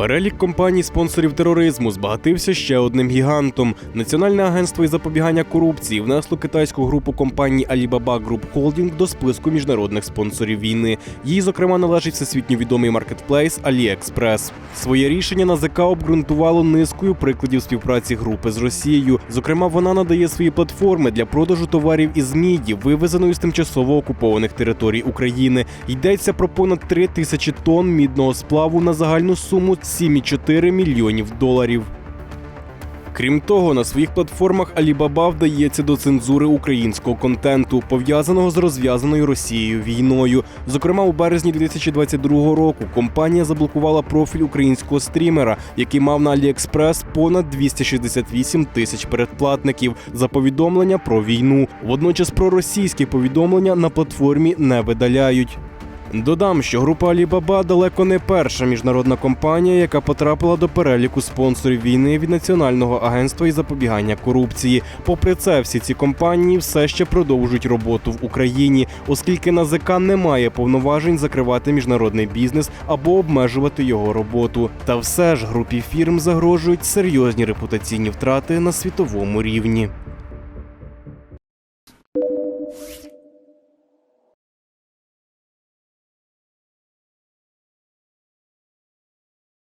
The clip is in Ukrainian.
Перелік компаній спонсорів тероризму збагатився ще одним гігантом. Національне агентство із запобігання корупції внесло китайську групу компаній Alibaba Group Holding до списку міжнародних спонсорів війни. Їй, зокрема, належить всесвітньо відомий маркетплейс AliExpress. Своє рішення НАЗК обґрунтувало низкою прикладів співпраці групи з Росією. Зокрема, вона надає свої платформи для продажу товарів із міді, вивезеної з тимчасово окупованих територій України. Йдеться про понад 3 тисячі тонн мідного сплаву на загальну суму 7,4 мільйонів доларів. Крім того, на своїх платформах Alibaba вдається до цензури українського контенту, пов'язаного з розв'язаною Росією війною. Зокрема, у березні 2022 року компанія заблокувала профіль українського стрімера, який мав на AliExpress понад 268 тисяч передплатників за повідомлення про війну. Водночас проросійські повідомлення на платформі не видаляють. Додам, що група Alibaba далеко не перша міжнародна компанія, яка потрапила до переліку спонсорів війни від Національного агентства із запобігання корупції. Попри це, всі ці компанії все ще продовжують роботу в Україні, оскільки НАЗК не має повноважень закривати міжнародний бізнес або обмежувати його роботу. Та все ж групі фірм загрожують серйозні репутаційні втрати на світовому рівні.